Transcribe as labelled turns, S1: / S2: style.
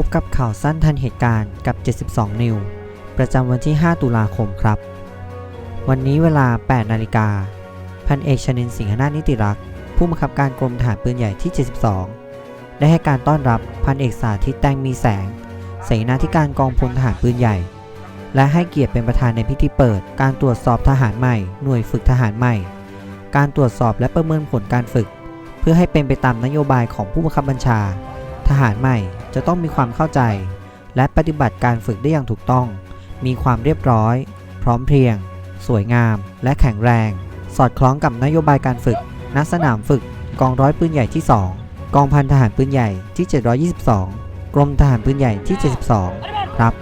S1: พบกับข่าวสั้นทันเหตุการณ์กับ 72 นิว ประจำวันที่ 5 ตุลาคมครับ วันนี้เวลา 8 นาฬิกา พันเอกชนินสิงหนาถนิติรักษ์ ผู้บังคับการกรมทหารปืนใหญ่ที่ 72 ได้ให้การต้อนรับพันเอกสาธิตแตงมีแสง เสนาธิการกองพลทหารปืนใหญ่ และให้เกียรติเป็นประธานในพิธีเปิด การตรวจสอบทหารใหม่ หน่วยฝึกทหารใหม่ การตรวจสอบและประเมินผลการฝึก เพื่อให้เป็นไปตามนโยบายของผู้บังคับบัญชา ทหารใหม่จะต้องมีความเข้าใจ และปฏิบัติการฝึกได้อย่างถูกต้อง มีความเรียบร้อย พร้อมเพรียง สวยงาม และแข็งแรง สอดคล้องกับนโยบายการฝึกณสนามฝึกกองร้อยปืนใหญ่ที่ 2 กองพันทหารปืนใหญ่ที่ 722 กรมทหารปืนใหญ่ที่ 72 ครับ